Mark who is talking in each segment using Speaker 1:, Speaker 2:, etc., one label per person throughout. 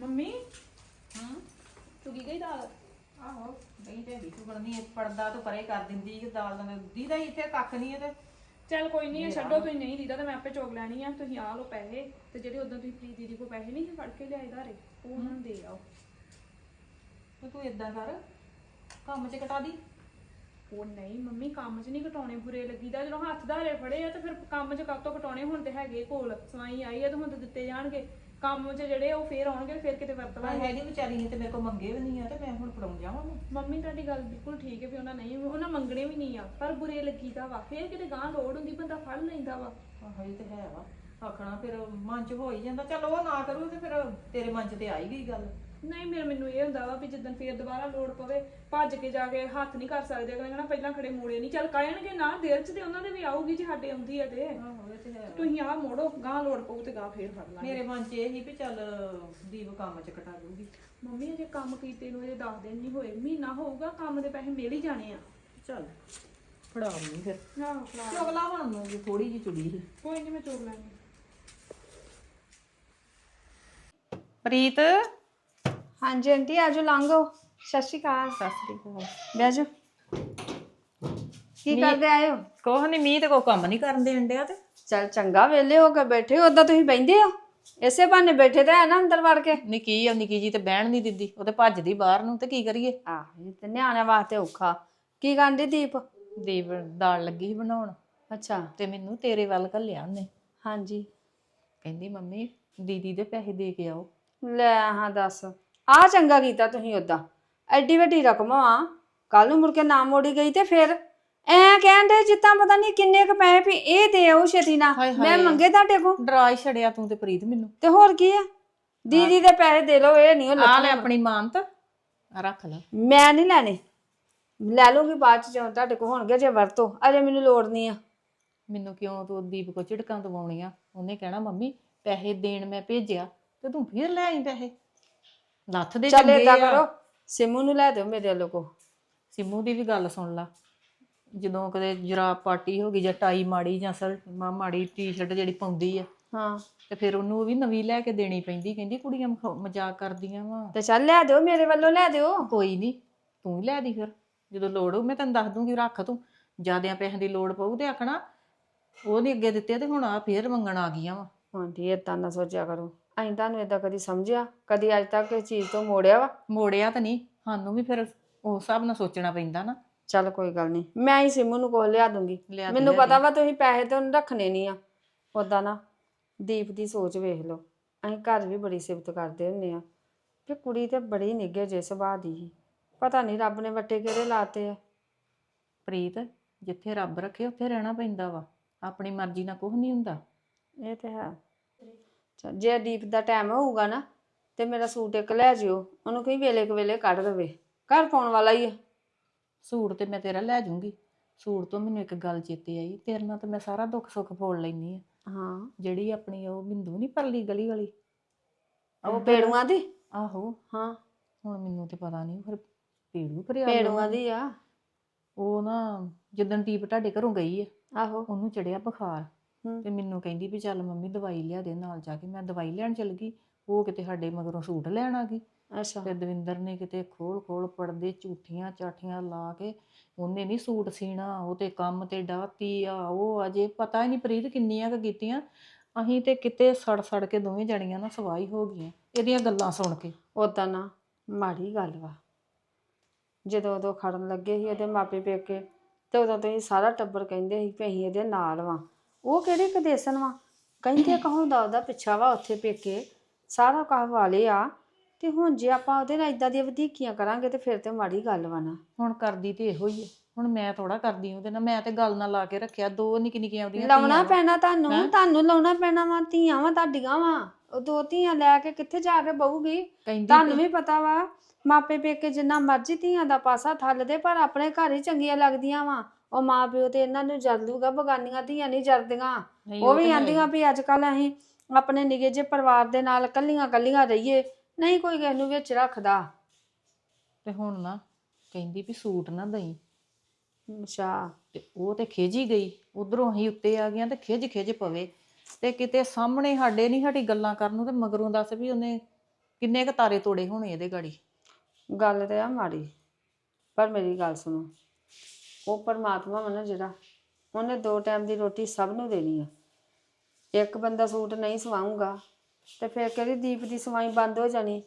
Speaker 1: Mummy?
Speaker 2: ਹੂੰ?
Speaker 1: ਚੁਗੀ ਗਈ ਦਾਲ?
Speaker 2: ਆਹੋ ਦਹੀਂ ਤੇ ਵੀ ਚੁਗਣਨੀ ਇੱਕ ਪਰਦਾ ਤੋਂ ਪਰੇ ਕਰ ਦਿੰਦੀ ਕਿ ਦਾਲ ਦਾ ਦੀਦਾ ਹੀ ਇੱਥੇ ਕੱਖ ਨਹੀਂ ਇਹਦੇ
Speaker 1: ਚੱਲ ਕੋਈ ਨਹੀਂ ਛੱਡੋ ਤੁਸੀਂ ਨਹੀਂ ਦੀਦਾ ਤਾਂ ਮੈਂ ਆਪੇ ਚੋਗ ਲੈਣੀ ਆ ਤੁਸੀਂ ਆ ਲਓ ਪੈਸੇ ਤੇ ਜਿਹੜੇ ਉਦੋਂ ਤੁਸੀਂ ਪ੍ਰੀਤ ਦੀਦੀ ਕੋ ਪੈਸੇ ਨਹੀਂ ਸੀ ਫੜ ਕੇ ਲਿਆਏ ਧਾਰੇ ਉਹ ਉਹਨਾਂ ਨੂੰ ਦੇ ਆਓ।
Speaker 2: ਤੇ ਤੂੰ ਇਦਾਂ ਕਰ ਕੰਮ 'ਚ ਕਟਾ ਦੀ।
Speaker 1: ਉਹ ਨਹੀਂ ਮੰਮੀ ਕੰਮ 'ਚ ਨਹੀਂ ਘਟਾਉਣੇ ਬੁਰੇ ਲੱਗੀਦਾ ਜਦੋਂ ਹੱਥ ਧਾਰੇ ਫੜੇ ਆ ਤੇ ਫਿਰ ਕੰਮ 'ਚ ਕਾਤੋਂ ਘਟਾਉਣੇ ਹੁਣ ਤੇ ਹੈਗੇ ਕੋਲ ਸਵਾਈ ਆਈ ਆ ਤੇ ਹੁਣ ਤੇ ਦਿੱਤੇ ਜਾਣਗੇ। ਕੰਮ 'ਚ ਜਿਹੜੇ ਉਹ ਫੇਰ ਆਉਣਗੇ ਫੇਰ ਕਿਤੇ ਵਰਤ
Speaker 2: ਮੈਂ
Speaker 1: ਲਾਂਗੇ।
Speaker 2: ਹੈਗੀ ਵਿਚਾਰੀ ਨੇ ਤੇ ਮੇਰੇ ਕੋਲ ਮੰਗੇ ਵੀ ਨਹੀਂ ਆ ਤੇ ਮੈਂ ਹੁਣ ਫੜਾਉਣ ਜਾਵਾਂ।
Speaker 1: ਮੰਮੀ ਤੁਹਾਡੀ ਗੱਲ ਬਿਲਕੁਲ ਠੀਕ ਹੈ ਵੀ ਉਹਨਾਂ ਨਹੀਂ ਉਹਨਾਂ ਮੰਗਣੇ ਵੀ ਨਹੀਂ ਆ ਪਰ ਬੁਰੇ ਲੱਗੀਦਾ ਵਾ। ਫੇਰ ਕਿਤੇ ਗਾਂ ਲੋੜ ਹੁੰਦੀ ਬੰਦਾ ਫੜ ਲੈਂਦਾ ਵਾ।
Speaker 2: ਆਹੋ ਇਹ ਤੇ ਹੈ ਵਾ। ਆਖਣਾ ਫਿਰ ਮਨ 'ਚ ਹੋ ਹੀ ਜਾਂਦਾ। ਚੱਲ ਉਹ ਨਾ ਕਰੂ ਤੇ ਫਿਰ ਤੇਰੇ ਮਨ 'ਚ ਤੇ ਆਈ ਗਈ ਗੱਲ।
Speaker 1: ਨਹੀਂ ਮੇਰੇ ਮੈਨੂੰ ਇਹ ਹੁੰਦਾ ਵਾ ਵੀ ਜਿੱਦਣ ਫੇਰ ਦੁਬਾਰਾ ਲੋੜ ਪਵੇ ਭੱਜ ਕੇ ਜਾ ਕੇ ਹੱਥ ਨਹੀਂ ਕਰ ਸਕਦੇ। ਅਗਲੇ ਕਹਿਣਾ ਪਹਿਲਾਂ ਖੜੇ ਮੋੜੇ ਨਹੀਂ। ਚੱਲ ਕਹਿਣਗੇ ਨਾ ਦੇਰ ਚ ਤੇ ਉਹਨਾਂ ਦੇ ਵੀ ਆਊਗੀ ਜੇ ਸਾਡੇ ਆਉਂਦੀ ਆ ਤੇ।
Speaker 2: ਤੇ ਹੈ
Speaker 1: ਤੁਸੀਂ ਆਹ ਮੋੜੋ ਗਾਂ ਲੋੜ ਪਊ ਤੇ ਗਾਂ ਫੇਰ ਫੜ ਲਾਂਗੇ।
Speaker 2: ਮੇਰੇ ਮਨ 'ਚ ਇਹ ਸੀ ਵੀ ਚੱਲ ਦੀਪ ਕੰਮ 'ਚ ਕਟਾ ਲੂਗੀ
Speaker 1: ਮੰਮੀ ਅਜੇ ਕੰਮ ਕੀਤੇ ਨੂੰ ਅਜੇ 10 ਦਿਨ ਨਹੀਂ ਹੋਏ। ਮਹੀਨਾ ਹੋਊਗਾ ਕੰਮ ਦੇ ਪੈਸੇ ਮਿਲ ਹੀ ਜਾਣੇ ਆ।
Speaker 2: ਚੱਲ ਫੜਾ ਨਹੀਂ ਫਿਰ।
Speaker 1: ਫੜਾ।
Speaker 2: ਚੁਗਲਾ ਹੁਣ ਨੂੰ ਥੋੜੀ ਜਿਹੀ ਚੁੜੀ ਸੀ
Speaker 1: ਕੋਈ ਨਹੀਂ ਮੈਂ ਚੋਗ ਲਾਂਗੀ।
Speaker 2: ਪ੍ਰੀਤ?
Speaker 3: ਹਾਂਜੀ ਆਂਟੀ ਆਜੋ ਲੰਘੋ ਸਤਿ ਸ਼੍ਰੀ ਅਕਾਲ।
Speaker 2: ਸਤਿ ਸ੍ਰੀ ਅਕਾਲ।
Speaker 3: ਬਹਿ ਜਾਓ। ਕੀ ਕਰਦੇ ਆਏ ਹੋ?
Speaker 2: ਕੋਹ ਨਹੀਂ ਮੀਂਹ ਤੇ ਕੋ ਕੰਮ ਨਹੀਂ ਕਰਨ ਦੇਣ ਡਿਆ ਤੇ।
Speaker 3: ਚਲ ਚੰਗਾ ਵੇਲੇ ਹੋ ਕੇ ਬੈਠੇ ਉਦਾਂ ਤੁਸੀਂ ਬੈੰਦੇ ਹੋ? ਇਸੇ ਬਹਾਨੇ ਬੈਠੇ ਤਾਂ ਹੈ ਨਾ ਅੰਦਰ ਵੜ ਕੇ।
Speaker 2: ਨਿੱਕੀ ਆ ਨਿੱਕੀ ਜੀ ਤੇ ਬਹਿਣ ਨਹੀਂ ਦਿੰਦੀ ਉਹ ਤੇ ਭੱਜਦੀ ਬਾਹਰ ਨੂੰ ਤੇ ਕੀ ਕਰੀਏ?
Speaker 3: ਆਹ ਇਹ ਤੇ ਨਿਆਣਿਆਂ ਵਾਸਤੇ ਔਖਾ। ਕੀ ਕਹਿੰਦੀ ਦੀਪ?
Speaker 2: ਦੀਪ ਦਾਲ ਲੱਗੀ ਸੀ ਬਣਾਉਣ।
Speaker 3: ਅੱਛਾ।
Speaker 2: ਤੇ ਮੈਨੂੰ ਤੇਰੇ ਵੱਲ ਘੱਲਿਆ ਉਹਨੇ।
Speaker 3: ਹਾਂਜੀ।
Speaker 2: ਕਹਿੰਦੀ ਮੰਮੀ ਦੀਦੀ ਦੇ ਪੈਸੇ ਦੇ ਕੇ ਆਓ।
Speaker 3: ਲੈ ਹਾਂ ਦੱਸ। ਆ ਚੰਗਾ ਕੀਤਾ ਤੁਸੀਂ ਉਦਾਂ ਐਡੀ ਵੱਡੀ ਰਕਮ ਆ। ਕੱਲ ਨੂੰ ਮੁੜ ਕੇ ਨਾ ਮੋੜੀ ਗਈ ਤੇ ਫਿਰ? ਐ ਕਹਿੰਦੇ ਜਿੱਤਾਂ ਪਤਾ ਨਹੀਂ ਕਿੰਨੇ ਕ ਪੈਸੇ ਵੀ ਇਹ ਦੇ ਆਓ ਛੇਤੀ ਨਾ
Speaker 2: ਹਾਏ
Speaker 3: ਮੈਂ
Speaker 2: ਹਾਏ।
Speaker 3: ਮੰਗੇ ਤੁਹਾਡੇ ਕੋ
Speaker 2: ਡਰਾ ਹੀ ਛੜਿਆ ਤੂੰ ਤੇ ਪ੍ਰੀਤ ਮੈਨੂੰ।
Speaker 3: ਤੇ ਹੋਰ ਕੀ ਆ? ਦੀਦੀ ਦੇ ਪੈਸੇ ਦੇ ਲਓ ਇਹ ਨਹੀਂ ਉਹ
Speaker 2: ਆ
Speaker 3: ਲੱਥਣੇ
Speaker 2: ਲੈ ਆਪਣੀ ਮਾਨਤ। ਆ ਰੱਖ ਲੈ।
Speaker 3: ਮੈਂ ਨਹੀਂ ਲੈਣੇ। ਲੈ ਲੂੰਗੀ ਬਾਅਦ ਚ ਜਦੋਂ ਤੁਹਾਡੇ ਕੋਲ ਹੋਣਗੇ ਜੇ ਵਰਤੋ। ਅਜੇ ਮੈਨੂੰ ਲੋੜ ਨਹੀਂ ਆ।
Speaker 2: ਮੈਨੂੰ ਕਿਉਂ ਤੂੰ ਦੀਪ ਕੋ ਝਿੜਕਾਂ ਦਵਾਉਣੀਆਂ ਉਹਨੇ ਕਹਿਣਾ ਮੰਮੀ ਪੈਸੇ ਦੇਣ ਮੈਂ ਭੇਜਿਆ ਤੇ ਤੂੰ ਫਿਰ ਲੈ ਆਈ ਪੈਸੇ। ਲੱਥ ਦੇ
Speaker 3: ਚੱਲ
Speaker 2: ਚੰਗੇ
Speaker 3: ਏਦਾਂ
Speaker 2: ਆ।
Speaker 3: ਕਰੋ ਸਿਮੂ ਨੂੰ ਲੈ ਦਿਓ ਮੇਰੇ ਵੱਲੋਂ ਕੋ
Speaker 2: ਸਿੰਮੂ ਦੀ ਵੀ ਗੱਲ ਸੁਣ ਲਾ। ਜਦੋਂ ਕਦੇ ਜਰਾਬ ਪਾਰਟੀ ਹੋ ਗਈ ਜਾਂ ਟਾਈ ਮਾੜੀ ਜਾਂ ਸਰ ਮਾੜੀ ਟੀ-ਸ਼ਰਟ ਜਿਹੜੀ ਪਾਉਂਦੀ ਆ
Speaker 3: ਹਾਂ।
Speaker 2: ਤੇ ਫਿਰ ਉਹਨੂੰ ਵੀ ਨਵੀਂ ਲੈ ਕੇ ਦੇਣੀ ਪੈਂਦੀ ਕਹਿੰਦੀ ਕੁੜੀਆਂ ਮਖੌ- ਮਜ਼ਾਕ ਕਰਦੀਆਂ ਵਾ।
Speaker 3: ਤੇ ਚੱਲ ਲੈ ਦਿਓ ਮੇਰੇ ਵੱਲੋਂ ਲੈ ਦਿਓ।
Speaker 2: ਕੋਈ ਨਹੀਂ ਤੂੰ ਹੀ ਲੈ ਦੀ ਫਿਰ ਜਦੋਂ ਲੋੜ ਹੋ ਮੈਂ ਤੈਨੂੰ ਦੱਸ ਦੂੰਗੀ ਰੱਖ ਤੂੰ। ਜਿਆਦਿਆਂ ਪੈਸਿਆਂ ਦੀ ਲੋੜ ਪਊ ਤੇ ਆਖਣਾ ਉਹ ਨਹੀਂ ਅੱਗੇ ਦਿੱਤੇ ਤੇ ਹੁਣ ਆ ਫੇਰ ਮੰਗਣ ਆ ਗਈਆਂ ਵਾ।
Speaker 3: ਹਾਂਜੀ ਏਦਾਂ ਨਾ ਸੋਚਿਆ ਕਰੋ। ਅਸੀਂ ਤੁਹਾਨੂੰ ਏਦਾਂ ਕਦੀ ਸਮਝਿਆ? ਕਦੀ ਅੱਜ ਤੱਕ ਇਸ ਚੀਜ਼ ਤੋਂ ਮੋੜਿਆ ਵਾ?
Speaker 2: ਮੋੜਿਆ ਤਾਂ ਨਹੀਂ ਸਾਨੂੰ ਵੀ ਫਿਰ ਉਸ ਹਿਸਾਬ ਨਾਲ ਸੋਚਣਾ ਪੈਂਦਾ ਨਾ।
Speaker 3: ਚੱਲ ਕੋਈ ਗੱਲ ਨਹੀਂ ਮੈਂ ਹੀ ਸਿਮੂ ਨੂੰ ਕੋਲ ਲਿਆ ਦੂੰਗੀ।
Speaker 2: ਲਿਆ
Speaker 3: ਮੈਨੂੰ ਪਤਾ ਵਾ ਤੁਸੀਂ ਪੈਸੇ ਤੇ ਉਹਨੂੰ ਰੱਖਣੇ ਨਹੀਂ ਆ। ਉਦਾਂ ਨਾ ਦੀਪ ਦੀ ਸੋਚ ਵੇਖ ਲਓ। ਅਸੀਂ ਘਰ ਵੀ ਬੜੀ ਸਿਫਤ ਕਰਦੇ ਹੁੰਨੇ ਆ। ਕਿ ਕੁੜੀ ਤੇ ਬੜੀ ਨਿੱਘੇ ਜੇ ਸੁਭਾਅ ਦੀ ਸੀ। ਪਤਾ ਨਹੀਂ ਰੱਬ ਨੇ ਵੱਟੇ ਕਿਹੜੇ ਲਾਤੇ ਆ।
Speaker 2: ਪ੍ਰੀਤ ਜਿੱਥੇ ਰੱਬ ਰੱਖੇ ਉੱਥੇ ਰਹਿਣਾ ਪੈਂਦਾ ਵਾ। ਆਪਣੀ ਮਰਜ਼ੀ ਨਾਲ ਕੁਝ ਨਹੀਂ ਹੁੰਦਾ।
Speaker 3: ਇਹ ਤੇ ਹੈ। ਚੱਲ, ਜੇ ਦੀਪ ਦਾ ਟਾਈਮ ਹੋਊਗਾ ਨਾ ਤੇ ਮੇਰਾ ਸੂਟ ਇੱਕ ਲੈ ਜਿਓ। ਉਹਨੂੰ ਕਹੀ ਵੇਲੇ ਕੁ ਵੇਲੇ ਕੱਢ ਦੇਵੇ। ਘਰ ਪਾਉਣ ਵਾਲਾ ਹੀ ਆ।
Speaker 2: ਸੂਟ ਤੇ ਮੈਂ ਤੇਰਾ ਲੈ ਜਾਊਂਗੀ। ਸੂਟ ਤੋਂ ਮੈਨੂੰ ਇੱਕ ਗੱਲ ਚੇਤੇ ਆਈ ਤੇਰੇ ਨਾਲ ਤਾਂ ਮੈਂ ਸਾਰਾ ਦੁੱਖ ਸੁੱਖ ਫੋੜ ਲੈਣੀ ਆ।
Speaker 3: ਹਾਂ।
Speaker 2: ਜਿਹੜੀ ਆਪਣੀ ਉਹ ਬਿੰਦੂ ਨਹੀਂ ਪਰਲੀ ਗਲੀ ਵਾਲੀ?
Speaker 3: ਉਹ ਪੇੜੂਆਂ ਦੀ?
Speaker 2: ਆਹੋ।
Speaker 3: ਹਾਂ।
Speaker 2: ਹੁਣ ਮੈਨੂੰ ਤੇ ਪਤਾ ਨਹੀਂ ਫਿਰ ਪੀੜੂ ਭਰਿਆ
Speaker 3: ਪੇੜੂਆਂ ਦੀ ਆ।
Speaker 2: ਉਹ ਨਾ ਜਿੱਦਣ ਦੀਪ ਤੁਹਾਡੇ ਘਰੋਂ ਗਈ ਆ
Speaker 3: ਆਹੋ।
Speaker 2: ਉਹਨੂੰ ਚੜਿਆ ਬੁਖਾਰ। ਤੇ ਮੈਨੂੰ ਕਹਿੰਦੀ ਵੀ ਚੱਲ ਮੰਮੀ ਦਵਾਈ ਲਿਆ ਦੇ ਨਾਲ ਜਾ ਕੇ ਮੈਂ ਦਵਾਈ ਲੈਣ ਚਲ ਗਈ ਉਹ ਕਿਤੇ ਸਾਡੇ ਮਗਰੋਂ ਸੂਟ ਲੈਣ ਆ ਗਈ।
Speaker 3: ਅੱਛਾ।
Speaker 2: ਤੇ ਦਵਿੰਦਰ ਨੇ ਕਿਤੇ ਖੋਲ ਖੋਲ ਪੜਦੇ ਝੂਠੀਆਂ ਚਾਠੀਆਂ ਲਾ ਕੇ ਉਹਨੇ ਨਹੀਂ ਸੂਟ ਸੀਣਾ ਉਹ ਤੇ ਕੰਮ ਤੇ ਡਾਤੀ ਆ ਉਹ ਅਜੇ ਪਤਾ ਹੀ ਨਹੀਂ ਪ੍ਰੀਤ ਕਿੰਨੀਆਂ ਕੁ ਕੀਤੀਆਂ। ਅਸੀਂ ਤੇ ਕਿਤੇ ਸੜ ਸੜ ਕੇ ਦੋਵੇਂ ਜਣੀਆਂ ਨਾ ਸਵਾਈ ਹੋ ਗਈਆਂ ਇਹਦੀਆਂ ਗੱਲਾਂ ਸੁਣ ਕੇ।
Speaker 3: ਉਦਾਂ ਨਾ ਮਾੜੀ ਗੱਲ ਵਾ। ਜਦੋਂ ਉਦੋਂ ਖੜਨ ਲੱਗੇ ਸੀ ਉਹਦੇ ਮਾਪੇ ਪੇਕੇ ਤੇ ਉਦੋਂ ਤੋਂ ਹੀ ਸਾਰਾ ਟੱਬਰ ਕਹਿੰਦੇ ਸੀ ਕਿ ਅਸੀਂ ਇਹਦੇ ਨਾਲ ਵਾਂ। ਉਹ ਕਿਹੜੇ ਕਦੇਸਨ ਵਾ? ਕਹਿੰਦੇ ਕਹੋਂਦਾ ਉਹਦਾ ਪਿੱਛਾ ਵਾ ਉੱਥੇ ਪੇਕੇ? ਸਾਰਾ ਕਾਹ ਵਾਲੇ ਆ। ਤੇ ਹੁਣ ਜੇ ਆਪਾਂ ਉਹਦੇ ਨਾਲ ਇਦਾਂ ਦੀਆਂ ਵਧੀਕੀਆਂ ਕਰਾਂਗੇ ਤੇ ਫਿਰ ਤੇ ਮਾੜੀ ਗੱਲ ਵਾ ਨਾ।
Speaker 2: ਹੁਣ ਕਰਦੀ ਤੇ ਇਹੋ ਹੀ ਹੈ ਹੁਣ ਮੈਂ ਥੋੜਾ ਕਰਦੀ ਉਹਦੇ ਨਾਲ। ਮੈਂ ਤੇ ਗੱਲ ਨਾਲ ਲਾ ਕੇ ਰੱਖਿਆ ਦੋ ਨਿੱਕੀ ਨਿੱਕੀਆਂ ਉਹਦੀਆਂ
Speaker 3: ਲਾਉਣਾ। ਪੈਣਾ ਤੁਹਾਨੂੰ? ਤੁਹਾਨੂੰ ਲਾਉਣਾ ਪੈਣਾ ਵਾ ਧੀਆਂ ਵਾ ਤੁਹਾਡੀਆਂ ਵਾ। ਉਹ ਦੋ ਧੀਆਂ ਲੈ ਕੇ ਕਿੱਥੇ ਜਾ ਕੇ ਬਹੂਗੀ? ਤੁਹਾਨੂੰ ਵੀ ਪਤਾ ਵਾ ਮਾਪੇ ਪੇਕੇ ਜਿੰਨਾ ਮਰਜ਼ੀ ਧੀਆਂ ਦਾ ਪਾਸਾ ਥੱਲਦੇ ਪਰ ਆਪਣੇ ਘਰ ਹੀ ਚੰਗੀਆਂ ਲੱਗਦੀਆਂ ਵਾ। ਉਹ ਮਾਂ ਪਿਓ ਤੇ ਇਹਨਾਂ ਨੂੰ ਜਰ ਲੂਗਾ ਬਗਾਨੀਆਂ ਧੀਆਂ ਨਹੀਂ ਜਰਦੀਆਂ। ਉਹ ਵੀ ਆਂਦੀਆਂ ਵੀ ਅੱਜ ਕੱਲ ਅਸੀਂ ਆਪਣੇ ਨਿੱਕੇ ਜਿਹੇ ਪਰਿਵਾਰ ਦੇ ਨਾਲ ਕੱਲੀਆਂ ਕੱਲੀਆਂ ਰਹੀਏ। ਨਹੀਂ ਕੋਈ ਕਿਸੇ ਨੂੰ ਵਿੱਚ ਰੱਖਦਾ।
Speaker 2: ਤੇ ਹੁਣ ਨਾ ਕਹਿੰਦੀ ਵੀ ਸੂਟ ਨਾ ਦਈ।
Speaker 3: ਅੱਛਾ।
Speaker 2: ਤੇ ਉਹ ਤੇ ਖਿਜੀ ਗਈ। ਉਧਰੋਂ ਅਸੀਂ ਉੱਤੇ ਆ ਗਈਆਂ ਤੇ ਖਿਜ ਖਿਜ ਪਵੇ। ਤੇ ਕਿਤੇ ਸਾਹਮਣੇ ਸਾਡੇ ਨਹੀਂ ਸਾਡੀ ਗੱਲਾਂ ਕਰਨ ਨੂੰ ਤੇ ਮਗਰੋਂ ਦੱਸ ਵੀ ਉਹਨੇ ਕਿੰਨੇ ਕ ਤਾਰੇ ਤੋੜੇ ਹੋਣੇ ਇਹਦੇ ਗਾੜੀ।
Speaker 3: ਗੱਲ ਤੇ ਆ ਮਾੜੀ ਪਰ ਮੇਰੀ ਗੱਲ ਸੁਣੋ। ਉਹ ਪਰਮਾਤਮਾ ਵਾ ਨਾ ਜਿਹੜਾ ਉਹਨੇ ਦੋ ਟਾਈਮ ਦੀ ਰੋਟੀ ਸਭ ਨੂੰ ਦੇਣੀ ਆ। ਇੱਕ ਬੰਦਾ ਸੂਟ ਨਹੀਂ ਸਵਾਊਗਾ ਤੇ ਫਿਰ ਕਿਹੜੀ ਦੀਪ ਦੀ ਸਵਾਈ ਬੰਦ ਹੋ ਜਾਣੀ।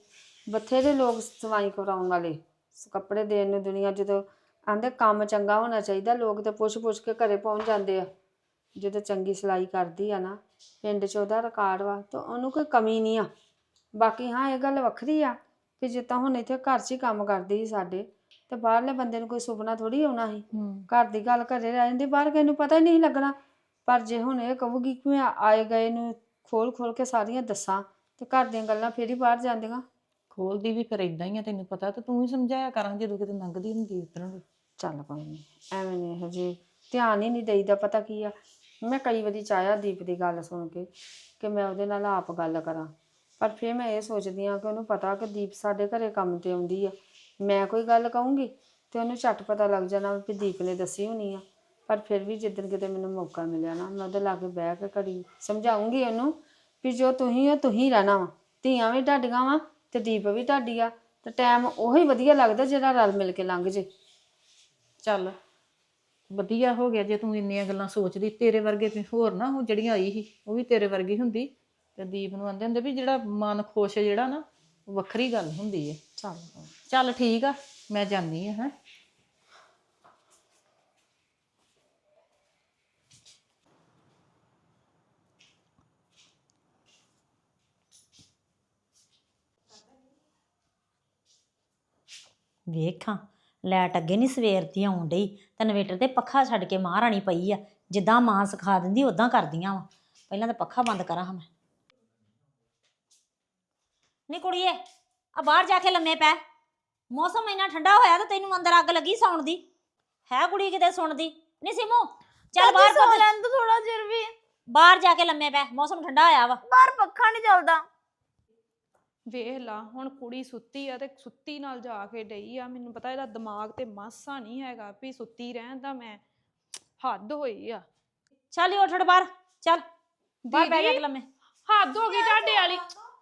Speaker 3: ਬਥੇਰੇ ਲੋਕ ਸਵਾਈ ਕਰਾਉਣ ਵਾਲੇ। ਕੱਪੜੇ ਦੇਣ ਨੂੰ ਦੁਨੀਆ ਜਦੋਂ ਆਂਦੇ ਕੰਮ ਚੰਗਾ ਹੋਣਾ ਚਾਹੀਦਾ ਲੋਕ ਤੇ ਪੁੱਛ ਪੁੱਛ ਕੇ ਘਰੇ ਪਹੁੰਚ ਜਾਂਦੇ ਆ। ਜਦੋਂ ਚੰਗੀ ਸਿਲਾਈ ਕਰਦੀ ਆ ਨਾ ਪਿੰਡ 'ਚ ਉਹਦਾ ਰਿਕਾਰਡ ਵਾ ਤਾਂ ਉਹਨੂੰ ਕੋਈ ਕਮੀ ਨਹੀਂ ਆ। ਬਾਕੀ ਹਾਂ ਇਹ ਗੱਲ ਵੱਖਰੀ ਆ ਕਿ ਜਿੱਦਾਂ ਹੁਣ ਇੱਥੇ ਘਰ 'ਚ ਹੀ ਕੰਮ ਕਰਦੀ ਸੀ ਸਾਡੇ ਤੇ ਬਾਹਰਲੇ ਬੰਦੇ ਨੂੰ ਕੋਈ ਸੁਪਨਾ ਥੋੜੀ ਆਉਣਾ ਸੀ। ਘਰ ਦੀ ਗੱਲ ਘਰੇ ਰਹਿ ਜਾਂਦੀ ਬਾਹਰ ਕਿਸੇ ਨੂੰ ਪਤਾ ਹੀ ਨਹੀਂ ਲੱਗਣਾ। ਪਰ ਜੇ ਹੁਣ ਇਹ ਕਹੂਗੀ ਕਿ ਮੈਂ ਆਏ ਗਏ ਨੂੰ ਖੋਲ ਖੋਲ ਕੇ ਸਾਰੀਆਂ ਦੱਸਾਂ ਤੇ ਘਰ ਦੀਆਂ ਗੱਲਾਂ ਫੇਰ ਹੀ ਬਾਹਰ ਜਾਂਦੀਆਂ।
Speaker 2: ਖੋਲਦੀ ਵੀ ਫਿਰ ਇਦਾਂ ਹੀ ਆ ਤੈਨੂੰ ਪਤਾ ਤੇ ਤੂੰ ਹੀ ਸਮਝਾਇਆ ਕਰਾਂ ਜਦੋਂ ਕਿਤੇ ਲੰਘਦੀ ਹੁੰਦੀ ਉਧਰੋਂ।
Speaker 3: ਚੱਲ ਕੋਈ ਨਹੀਂ ਐਵੇਂ ਨਹੀਂ ਇਹੋ ਜਿਹੇ ਧਿਆਨ ਹੀ ਨਹੀਂ ਦੇਈਦਾ ਪਤਾ ਕੀ ਆ? ਮੈਂ ਕਈ ਵਾਰੀ ਚਾਹਿਆ ਦੀਪ ਦੀ ਗੱਲ ਸੁਣ ਕੇ ਕਿ ਮੈਂ ਉਹਦੇ ਨਾਲ ਆਪ ਗੱਲ ਕਰਾਂ ਪਰ ਫਿਰ ਮੈਂ ਇਹ ਸੋਚਦੀ ਆ ਕਿ ਉਹਨੂੰ ਪਤਾ ਕਿ ਦੀਪ ਸਾਡੇ ਘਰੇ ਕੰਮ ਤੇ ਆਉਂਦੀ ਆ। ਮੈਂ ਕੋਈ ਗੱਲ ਕਹੂੰਗੀ ਤੇ ਉਹਨੂੰ ਝਟ ਪਤਾ ਲੱਗ ਜਾਣਾ ਵੀ ਦੀਪ ਨੇ ਦੱਸੀ ਹੋਣੀ ਆ। ਪਰ ਫਿਰ ਵੀ ਜਿੱਦਣ ਕਿਤੇ ਮੈਨੂੰ ਮੌਕਾ ਮਿਲਿਆ ਨਾ ਮੈਂ ਉਹਦੇ ਲਾਗੇ ਬਹਿ ਕੇ ਘੜੀ ਸਮਝਾਉਂਗੀ ਉਹਨੂੰ ਵੀ ਜੋ ਤੁਸੀਂ ਹੋ ਤੁਸੀਂ ਰਹਿਣਾ ਵਾ। ਧੀਆਂ ਵੀ ਤੁਹਾਡੀਆਂ ਵਾ ਤੇ ਦੀਪ ਵੀ ਤੁਹਾਡੀ ਆ ਤੇ ਟਾਈਮ ਉਹੀ ਵਧੀਆ ਲੱਗਦਾ ਜਿਹੜਾ ਰਲ ਮਿਲ ਕੇ ਲੰਘ ਜੇ।
Speaker 2: ਚੱਲ ਵਧੀਆ ਹੋ ਗਿਆ ਜੇ ਤੂੰ ਇੰਨੀਆਂ ਗੱਲਾਂ ਸੋਚਦੀ। ਤੇਰੇ ਵਰਗੇ ਤੇ ਹੋਰ ਨਾ ਉਹ ਜਿਹੜੀਆਂ ਆਈ ਸੀ ਉਹ ਵੀ ਤੇਰੇ ਵਰਗੀ ਹੁੰਦੀ। ਤੇ ਦੀਪ ਨੂੰ ਆਂਦੇ ਹੁੰਦੇ ਵੀ ਜਿਹੜਾ ਮਨ ਖੁਸ਼ ਜਿਹੜਾ ਨਾ ਉਹ ਵੱਖਰੀ ਗੱਲ ਹੁੰਦੀ ਹੈ।
Speaker 3: ਚੱਲ।
Speaker 2: ਚੱਲ ਠੀਕ ਆ ਮੈਂ ਜਾਨੀ ਆ ਹੈ।
Speaker 4: ਵੇਖਾਂ। ਲੈਟ ਅੱਗੇ ਨਹੀਂ ਸਵੇਰ ਦੀ ਆਉਣ ਡਈ। ਤੇ ਇਨਵੇਟਰ ਤੇ ਪੱਖਾ ਛੱਡ ਕੇ ਮਹਾਰਾਣੀ ਪਈ ਆ। ਜਿੱਦਾਂ ਮਾਂ ਸਿਖਾ ਦਿੰਦੀ ਉਦਾਂ ਕਰਦੀਆਂ ਵਾ। ਪਹਿਲਾਂ ਤਾਂ ਪੱਖਾ ਬੰਦ ਕਰਾਂ ਹਾਂ ਮੈਂ। ਨੀ ਕੁੜੀਏ ਆ ਬਾਹਰ ਜਾ ਕੇ ਲੰਮੇ ਪੈ। ਮੌਸਮ ਇੰਨਾ ਠੰਡਾ ਹੋਇਆ ਤੇ ਤੈਨੂੰ ਅੰਦਰ ਅੱਗ ਲੱਗੀ ਸੌਣ ਦੀ। ਹੈ ਕੁੜੀ ਕਿਤੇ ਸੁਣਦੀ ਨੀ ਸਿਮੂ ਚੱਲ ਬਾਹਰ
Speaker 1: ਲੈਣ ਤੋਂ ਥੋੜਾ ਚਿਰ ਵੀ।
Speaker 4: ਬਾਹਰ ਜਾ ਕੇ ਲੰਮੇ ਪੈ। ਮੌਸਮ ਠੰਡਾ ਹੋਇਆ ਵਾ।
Speaker 1: ਬਾਹਰ ਪੱਖਾ ਨਹੀਂ ਚੱਲਦਾ। ਵੇਖ ਲਾ ਹੁਣ ਕੁੜੀ ਸੁੱਤੀ ਆ ਤੇ ਸੁੱਤੀ ਨਾਲ ਜਾ ਕੇ ਡਈ ਆ। ਮੈਨੂੰ ਪਤਾ ਇਹਦਾ ਦਿਮਾਗ ਤੇ ਮਾਸਾ ਨਹੀਂ ਹੈਗਾ ਵੀ ਸੁੱਤੀ ਰਹਿਣ ਦਾ ਮੈਂ ਹੱਦ ਹੋਈ ਆ।
Speaker 4: ਚੱਲ ਉੱਠ ਉੱਠ ਬਾਹਰ ਚੱਲ। ਬਾਹਰ ਬਹਿ ਜਾ ਕੇ
Speaker 1: ਦੀਦੀ,
Speaker 4: ਲੰਮੇ
Speaker 1: ਹੱਦ ਹੋ ਗਈ ਤੁਹਾਡੇ ਵਾਲੀ।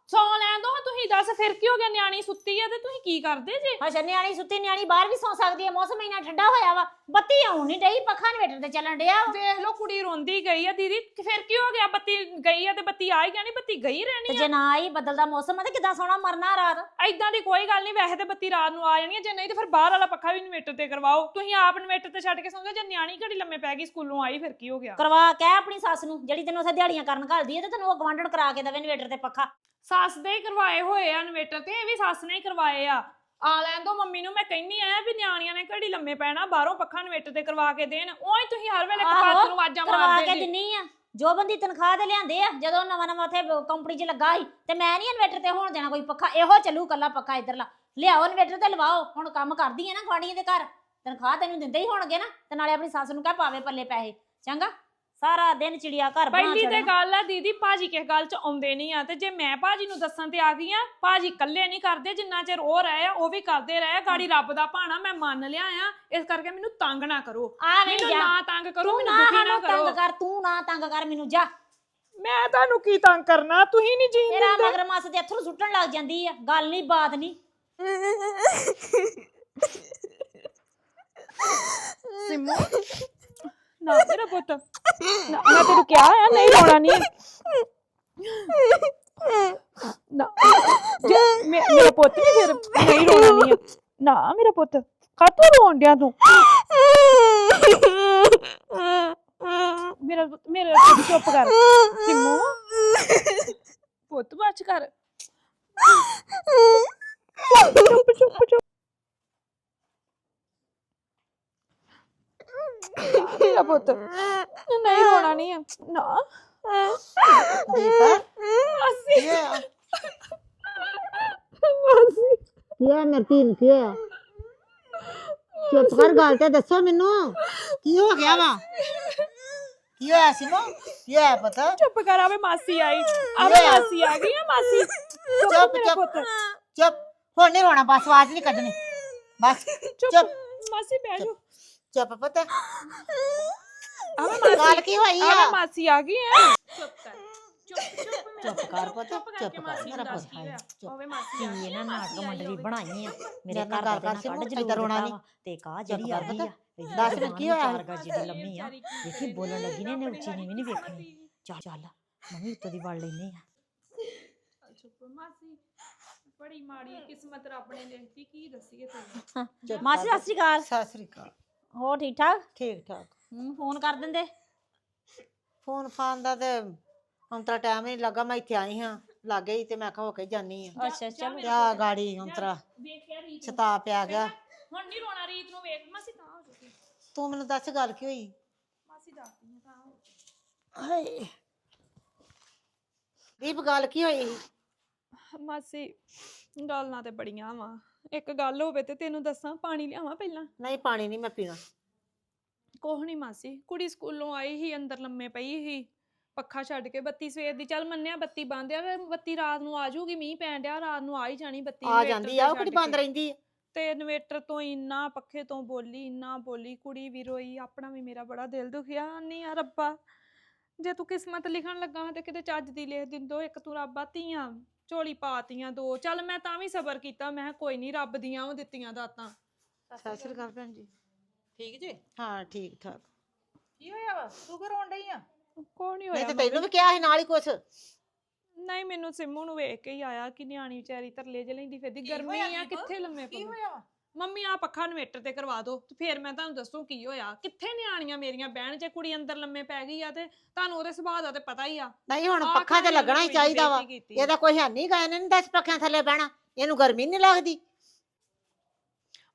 Speaker 1: ਸੌ ਲੈਣ ਦੋ ਤੁਸੀਂ ਦੱਸ ਫਿਰ ਕੀ ਹੋ ਗਿਆ ਨਿਆਣੀ ਸੁੱਤੀ ਆ ਤੇ ਤੁਸੀਂ ਕੀ ਕਰਦੇ ਜੇ?
Speaker 4: ਅੱਛਾ ਨਿਆਣੀ ਸੁੱਤੀ ਨਿਆਣੀ ਬਾਹਰ ਵੀ ਸੌ ਸਕਦੀ ਹੈ ਮੌਸਮ ਇੰਨਾ ਠੰਡਾ ਹੋਇਆ ਵਾ। ਬੱਤੀ ਆਉਣ ਨਹੀਂ ਡਈ ਪੱਖਾ ਇਨਵੇਟਰ ਤੇ ਚੱਲਣ ਡਿਆ ਵਾ।
Speaker 1: ਵੇਖ ਲਓ ਕੁੜੀ ਰੋਂਦੀ ਗਈ ਆ ਦੀਦੀ ਫਿਰ ਕੀ ਹੋ ਗਿਆ? ਬੱਤੀ ਗਈ ਆ ਤੇ ਬੱਤੀ ਆ ਹੀ ਜਾਣੀ ਬੱਤੀ ਗਈ
Speaker 4: ਤੇ
Speaker 1: ਰਹਿਣੀ
Speaker 4: ਜੇ ਨਾ ਆਈ ਬੱਦਲ ਦਾ ਮੌਸਮ ਆ ਤੇ ਕਿਦਾਂ ਸੋਣਾ ਮਰਨਾ ਰਾਤ?
Speaker 1: ਐਦਾਂ ਦੀ ਕੋਈ ਗੱਲ ਨਹੀਂ ਵੈਸੇ ਤੇ ਬੱਤੀ ਰਾਤ ਨੂੰ ਆ ਜਾਣੀ ਆ ਜੇ ਨਹੀਂ ਤੇ ਫਿਰ ਬਾਹਰ ਵਾਲਾ ਪੱਖਾ ਵੀ ਇਨਵੇਟਰ ਤੇ ਕਰਵਾਓ। ਤੁਸੀਂ ਆਪ ਇਨਵੇਟਰ ਤੇ ਛੱਡ ਕੇ ਸੌਂਗੇ ਜੇ ਨਿਆਣੀ ਘੜੀ ਲੰਮੇ ਪੈ ਗਈ ਸਕੂਲੋਂ ਆਈ ਫਿਰ ਕੀ ਹੋ ਗਿਆ?
Speaker 4: ਕਰਵਾ ਕਹਿ ਆਪਣੀ ਸੱਸ ਨੂੰ ਜਿਹੜੀ ਤੈਨੂੰ ਉੱਥੇ ਦਿਹਾੜੀਆਂ ਕਰਨ ਘੱਲਦੀ ਹੈ ਤੇ ਤੈਨੂੰ ਉਹ ਗਵਾਂਢਣ ਕਰਾ ਕੇ ਦੇਵੇ ਇਨਵੇਟਰ ਤੇ ਪੱਖਾ।
Speaker 1: ਸੱਸ ਦੇ ਹੀ ਕਰਵਾਏ ਹੋਏ ਆ ਇਨਵੇਟਰ ਤੇ ਇਹ ਵੀ ਸੱਸ ਨੇ ਹੀ ਕਰਵਾਏ ਆ। ਆ ਲੈਣ ਦੋ ਮੰਮੀ ਨੂੰ ਮੈਂ ਕਹਿੰਨੀ ਆ ਵੀ ਨਿਆਣੀਆਂ ਨੇ ਘੜੀ ਲੰਮੇ ਪੈਣਾ ਬਾਹਰੋਂ ਪੱਖਾ ਇਨਵੇਟਰ ਤੇ ਕਰਵਾ ਕੇ ਦੇਣ ਉਹੀ ਤੁਸੀਂ ਹਰ ਵੇਲੇ ਕਪਾਤ ਨੂੰ ਆਵਾਜ਼ਾਂ
Speaker 4: ਕਰਵਾ
Speaker 1: ਮਾਰਦੇ
Speaker 4: ਕੇ
Speaker 1: ਜੀ।
Speaker 4: ਦਿੰਨੀ ਆ। ਜੋ ਬੰਦੀ ਤਨਖਾਹ ਤੇ ਲਿਆਂਦੇ ਆ ਜਦੋਂ ਨਵਾਂ ਨਵਾਂ ਉੱਥੇ ਕੰਪਨੀ 'ਚ ਲੱਗਾ ਸੀ ਤੇ ਮੈਂ ਨਹੀਂ ਇਨਵੇਟਰ ਤੇ ਹੋਣ ਦੇਣਾ ਕੋਈ ਪੱਖਾ ਇਹੋ ਚੱਲੂ ਕੱਲਾ ਪੱਖਾ ਇਧਰਲਾ। ਲਿਆਓ ਇਨਵੇਟਰ ਤੇ ਲਵਾਓ ਹੁਣ ਕੰਮ ਕਰਦੀ ਹੈ ਨਾ ਗਵਾਂਢੀਆਂ ਦੇ ਘਰ ਤਨਖਾਹ ਤੈਨੂੰ ਦਿੰਦੇ ਹੀ ਹੋਣਗੇ ਨਾ ਤੇ ਨਾਲੇ ਆਪਣੀ ਸੱਸ ਨੂੰ ਕਹਿ ਪਾਵੇ ਪੱਲੇ ਪੈਸੇ ਚੰਗਾ? ਸਾਰਾ ਦਿਨ ਚਿੜੀਆ ਘਰ ਬਣਾ
Speaker 1: ਪਹਿਲੀ ਤੇ
Speaker 4: ਛੱਡਣਾ
Speaker 1: ਗੱਲ ਆ ਦੀਦੀ ਭਾਜੀ ਕਿਸ ਗੱਲ 'ਚ ਆਉਂਦੇ ਨਹੀਂ ਆ ਤੇ ਜੇ ਮੈਂ ਭਾਜੀ ਨੂੰ ਦੱਸਣ ਤੇ ਆ ਗਈ ਆ ਭਾਜੀ ਇਕੱਲੇ ਨਹੀਂ ਕਰਦੇ ਜਿੰਨਾ ਚਿਰ ਉਹ ਰਹੇ ਆ ਉਹ ਵੀ ਕਰਦੇ ਰਹੇ ਆ। ਗਾੜੀ ਰੱਬ ਦਾ ਭਾਣਾ ਮੈਂ ਮੰਨ ਲਿਆ ਆ ਇਸ ਕਰਕੇ ਮੈਨੂੰ ਤੰਗ ਨਾ ਕਰੋ।
Speaker 4: ਆ
Speaker 1: ਮੈਨੂੰ
Speaker 4: ਜਾ।
Speaker 1: ਨਾ ਤੰਗ ਕਰੋ
Speaker 4: ਤੂੰ
Speaker 1: ਮੈਨੂੰ
Speaker 4: ਨਾ
Speaker 1: ਦੁਖੀ ਨਾ
Speaker 4: ਸਾਨੂੰ
Speaker 1: ਕਰੋ।
Speaker 4: ਤੰਗ ਕਰ ਤੂੰ ਨਾ ਤੰਗ ਕਰ ਮੈਨੂੰ ਜਾ।
Speaker 1: ਮੈਂ ਤੁਹਾਨੂੰ ਕੀ ਤੰਗ ਕਰਨਾ? ਤੁਸੀਂ ਨਹੀਂ ਜੀਣ
Speaker 4: ਤੇਰਾ ਮਗਰ ਮਾਸ ਦੇ ਅਥਰੂ ਸੁੱਟਣ ਲੱਗ ਜਾਂਦੀ ਆ ਗੱਲ ਨਹੀਂ ਬਾਤ ਨਹੀਂ।
Speaker 1: ਸਿਮੂ ਨਾ ਮੇਰਾ ਪੁੱਤ। ਨਾ, ਮੈਂ ਤੈਨੂੰ ਕਿਹਾ ਆ ਨਹੀਂ ਰੋਣਾ ਨਹੀਂ ਨਾ ਜੇ ਮੇ- ਮੇਰਾ ਪੁੱਤ ਵੀ ਫਿਰ ਨਹੀਂ ਰੋਣਾ ਨਹੀਂ ਆ। ਨਾ ਮੇਰਾ ਪੁੱਤ ਕਾਤੋਂ ਰੋਣ ਡਿਆ ਤੂੰ? ਮੇਰਾ ਪੁੱਤ- ਮੇਰਾ ਪੁੱਤ ਚੁੱਪ ਕਰ। ਸਿਮੂ ਪੁੱਤ ਬਚ ਕਰ। ਚੁੱਪ ਚੁੱਪ ਚੁੱਪ। ਨਾ, ਮੇਰਾ ਪੁੱਤ ਨਹੀਂ ਰੋਣਾ ਨਹੀਂ ਆ ਨਾ
Speaker 5: ਦੀਪਾ
Speaker 1: ਮਾਸੀ
Speaker 5: ਕੀ ਹੋਇਆ
Speaker 1: ਮਾਸੀ
Speaker 5: ਕੀ ਹੋਇਆ ਮੇਰੀ ਧੀ ਨੂੰ ਕੀ ਹੋਇਆ ਚੁੱਪ ਕਰ ਗੱਲ ਤੇ ਦੱਸੋ ਮੈਨੂੰ ਕੀ ਹੋ ਗਿਆ ਵਾ ਕੀ ਹੋਇਆ ਸੀ ਨਾ ਕੀ ਹੋਇਆ ਪਤਾ
Speaker 1: ਚੁੱਪ ਕਰ ਆਵੇ ਮਾਸੀ ਆਈ ਆਵੇ
Speaker 5: ਹੋਇਆ?
Speaker 1: ਮਾਸੀ ਆ ਗਈ ਆ ਮਾਸੀ
Speaker 5: ਚੁੱਪ
Speaker 1: ਮੇਰਾ
Speaker 5: ਚੁੱਪ
Speaker 1: ਪੁੱਤ।
Speaker 5: ਚੁੱਪ ਹੁਣ ਨਹੀਂ ਰੋਣਾ ਬਸ ਆਵਾਜ਼ ਨਹੀਂ ਕੱਢਣੀ ਬਸ
Speaker 1: ਚੁੱਪ
Speaker 5: ਚੁੱਪ
Speaker 1: ਮਾਸੀ ਬਹਿ ਜਾ
Speaker 5: ਚੁੱਪ ਪੁੱਤ।
Speaker 1: ਆਵੇ ਮਾਸੀ
Speaker 5: ਗੱਲ ਕੀ ਹੋਈ
Speaker 1: ਆਵੇ
Speaker 5: ਆ
Speaker 1: ਮਾਸੀ ਆ ਗਈ ਹੈ ਚੁੱਪ ਕਰ ਚੁੱਪ ਚੁੱਪ ਮੇਰਾ
Speaker 5: ਚੁੱਪ ਕਰ ਪੁੱਤ,
Speaker 1: ਚੁੱਪ
Speaker 5: ਕਰ, ਮੇਰਾ ਪੁੱਤ, ਚੁੱਪ।
Speaker 1: ਹੋਵੇ ਮਾਸੀ ਆ
Speaker 4: ਕੀ
Speaker 1: ਗਈ,
Speaker 4: ਇਹਨਾਂ
Speaker 1: ਮਾਸੀ
Speaker 4: ਨਾਟਕ
Speaker 1: ਆਈ
Speaker 4: ਮੰਡਲੀ
Speaker 1: ਹੋਵੇ।
Speaker 4: ਬਣਾਈ ਆ? ਮੇਰੇ
Speaker 5: ਮੇਰੇ
Speaker 4: ਘਰ
Speaker 5: ਨਾਲ
Speaker 4: ਦਾ
Speaker 5: ਗੱਲ
Speaker 4: ਨਾ
Speaker 5: ਕਰ
Speaker 4: ਕੱਢ
Speaker 5: ਸਿਮੂ,
Speaker 4: ਜਰੂਰ
Speaker 5: ਏਦਾਂ ਰੋਣਾ
Speaker 4: ਦਿੱਤਾ
Speaker 5: ਨੀ।
Speaker 4: ਵਾ। ਤੇ ਕਾ
Speaker 5: ਚੁੱਪ
Speaker 4: ਜਿਹੜੀ
Speaker 5: ਕਰ
Speaker 4: ਆ ਗਈ
Speaker 5: ਪੁੱਤ।
Speaker 4: ਆ? ਏਦਾਂ
Speaker 5: ਦੱਸ ਫਿਰ
Speaker 4: ਜਵਾਨ
Speaker 5: ਕੀ ਹੋਇਆ?
Speaker 4: ਚਾਰ ਗੱਜ ਦੀ ਲੰਮੀ ਆ।
Speaker 1: ਵਿਚਾਰੀ ਕੀ
Speaker 4: ਦੇਖੀ
Speaker 1: ਕਰੇ,
Speaker 4: ਬੋਲਣ ਲੱਗੀ ਨੇ ਇਹਨੇ
Speaker 1: ਆਪਣੇ
Speaker 4: ਉੱਚੀ ਨੀਵੀਂ ਨੀ
Speaker 1: ਹੱਥ
Speaker 4: ਵੇਖਣੀ। ਚੱਲ ਚੱਲ ਮੰਮੀ ਉੱਤੋਂ ਦੀ ਵੜ ਲੈਨੇ ਆ।
Speaker 1: ਚੁੱਪ ਮਾਸੀ। ਬੜੀ ਮਾੜੀ ਕਿਸਮਤ ਰੱਬ ਨੇ ਲਿਖਤੀ ਕੀ ਦੱਸੀਏ ਤੈਨੂੰ?
Speaker 5: ਚੁੱਪ
Speaker 4: ਮਾਸੀ
Speaker 5: ਕਰ
Speaker 4: ਸਤਿ ਸ਼੍ਰੀ ਅਕਾਲ।
Speaker 5: ਸਤਿ ਸ੍ਰੀ ਅਕਾਲ।
Speaker 4: ਹੋਰ ਠੀਕ ਠਾਕ?
Speaker 5: ਠੀਕ ਠਾਕ।
Speaker 4: ਹੂੰ ਫੋਨ ਕਰ ਦਿੰਦੇ?
Speaker 5: ਫੋਨ ਫਾਨ ਦਾ ਤੇ ਅੰਤਰਾ ਟਾਈਮ ਨਹੀਂ ਲੱਗਾ ਮੈਂ ਇੱਥੇ ਆਈ ਹਾਂ ਲਾਗੇ ਹੀ ਤੇ ਮੈਂ ਕਿਹਾ ਹੋ ਕੇ ਜਾਨੀ ਆ।
Speaker 4: ਅੱਛਾ ਚਲੋ।
Speaker 5: ਆ ਗਾੜੀ
Speaker 1: ਵੇਖਿਆ ਰੀਤ ਨੂੰ।
Speaker 5: ਛਤਾ ਪਿਆ ਗਿਆ।
Speaker 1: ਹੁਣ ਨਹੀਂ ਰੋਣਾ ਰੀਤ ਨੂੰ ਵੇਖ ਮਾਸੀ ਤਾਂ ਹੋ ਚੁੱਕੀ।
Speaker 5: ਤੂੰ ਮੈਨੂੰ ਦੱਸ ਗੱਲ ਕੀ ਹੋਈ?
Speaker 1: ਮਾਸੀ ਦੱਸਦੀ ਆ ਤਾਂ ਹੋ।
Speaker 5: ਹਾਏ। ਦੀਪ ਗੱਲ ਕੀ ਹੋਈ
Speaker 1: ਮਾਸੀ ਗੱਲਾਂ ਤੇ ਬੜੀਆਂ ਵਾ। ਇੱਕ ਗੱਲ ਹੋਵੇ ਤੇ ਤੈਨੂੰ ਦੱਸਾਂ ਪਾਣੀ ਲਿਆਵਾਂ ਪਹਿਲਾਂ?
Speaker 5: ਨਹੀਂ ਪਾਣੀ ਨਹੀਂ ਮੈਂ ਪੀਣਾ।
Speaker 1: ਕੋਹ ਨਹੀਂ ਮਾਸੀ ਕੁੜੀ ਸਕੂਲੋਂ ਆਈ ਹੀ ਅੰਦਰ ਲੰਮੇ ਪਈ ਹੀ ਪੱਖਾ ਛੱਡ ਕੇ ਬੱਤੀ ਸਵੇਰ ਦੀ ਚੱਲ ਮੰਨਿਆ ਬੱਤੀ ਬੰਦ ਆ ਬੱਤੀ ਰਾਤ ਨੂੰ ਆ ਜਾਊਗੀ ਮੀਂਹ ਪੈਣ ਡਿਆ ਰਾਤ ਨੂੰ ਆ ਹੀ ਜਾਣੀ ਬੱਤੀ
Speaker 5: ਆ ਜਾਂਦੀ
Speaker 1: ਤੇ
Speaker 5: ਆ ਉਹ ਕਿਹੜੀ ਬੰਦ
Speaker 1: ਕੇ।
Speaker 5: ਰਹਿੰਦੀ ਆ।
Speaker 1: ਤੇ ਇਨਵੇਟਰ ਤੋਂ ਇੰਨਾ ਪੱਖੇ ਤੋਂ ਬੋਲੀ ਇੰਨਾ ਬੋਲੀ ਕੁੜੀ ਵੀ ਰੋਈ ਆਪਣਾ ਵੀ ਮੇਰਾ ਬੜਾ ਦਿਲ ਦੁਖਿਆ ਨਹੀਂ ਆ ਰੱਬਾ। ਜੇ ਤੂੰ ਕਿਸਮਤ ਲਿਖਣ ਲੱਗਾ ਤੇ ਕਿਤੇ ਚੱਜ ਦੀ ਲਿਖ ਦਿੰਦੋ ਇੱਕ ਤੂੰ ਰੱਬਾ ਧੀਆਂ ਝੋਲੀ ਪਾਤੀਆਂ ਦੋ। ਚੱਲ ਮੈਂ ਤਾਂ ਵੀ ਸਬਰ ਕੀਤਾ ਮੈਂ ਕਿਹਾ ਕੋਈ ਨਹੀਂ ਰੱਬ ਦੀਆਂ ਉਹ ਦਿੱਤੀਆਂ ਦਾਤਾਂ।
Speaker 5: ਸਤਿ ਸ੍ਰੀ ਅਕਾਲ ਭੈਣ ਜੀ।
Speaker 2: ਠੀਕ ਜੀ?
Speaker 5: ਹਾਂ ਠੀਕ ਠਾਕ।
Speaker 2: ਕੀ ਹੋਇਆ ਵਾ? ਤੂੰ ਕਿ ਰੋਣ ਡਈ ਆ?
Speaker 1: ਕੋਈ ਨਹੀਂ
Speaker 5: ਨਹੀਂ
Speaker 1: ਹੋਇਆ
Speaker 5: ਤੇ ਤੈਨੂੰ ਵੀ ਕਿਹਾ ਸੀ ਨਾਲ ਹੀ ਕੁਛ।
Speaker 1: ਨਹੀਂ ਮੈਨੂੰ ਸਿੰਮੂ ਨੂੰ ਵੇਖ ਕੇ ਹੀ ਆਇਆ ਕਿ ਨਿਆਣੀ ਵਿਚਾਰੀ ਤਰਲੇ ਜਿਹੇ ਲੈਂਦੀ ਫਿਰਦੀ। ਗਰਮੀ ਆ ਕਿੱਥੇ ਲੰਮੇ
Speaker 2: ਕੀ
Speaker 1: ਪਵੇ?
Speaker 2: ਹੋਇਆ ਵਾ?
Speaker 1: ਮੰਮੀ ਆ ਪੱਖਾ ਇਨਵੇਟਰ ਤੇ ਕਰਵਾ ਦਿਓ ਤੇ ਫਿਰ ਮੈਂ ਤੁਹਾਨੂੰ ਦੱਸੂ ਕੀ ਹੋਇਆ। ਕਿੱਥੇ ਨਿਆਣੀਆਂ ਮੇਰੀਆਂ? ਬਹਿਣ ਜੇ ਕੁੜੀ ਅੰਦਰ ਲੰਮੇ ਪੈ ਗਈ ਆ ਤੇ ਤੁਹਾਨੂੰ ਉਹਦੇ ਸੁਭਾਅ ਦਾ ਤੇ ਪਤਾ ਹੀ ਆ।
Speaker 5: ਨਹੀਂ ਹੁਣ
Speaker 1: ਆਹ
Speaker 5: ਪੱਖਾ ਤੇ ਲੱਗਣਾ ਹੀ ਚਾਹੀਦਾ ਵਾ।
Speaker 1: ਬੇਇੱਜ਼ਤੀ ਕੀਤੀ।
Speaker 5: ਇਹਦਾ ਕੋਈ ਹੈ ਨਹੀਂ ਗਾ ਇਹਨੇ ਨਹੀਂ ਦਸ ਪੱਖਿਆਂ ਥੱਲੇ ਬਹਿਣਾ। ਇਹਨੂੰ ਗਰਮੀ ਨਹੀਂ ਲੱਗਦੀ।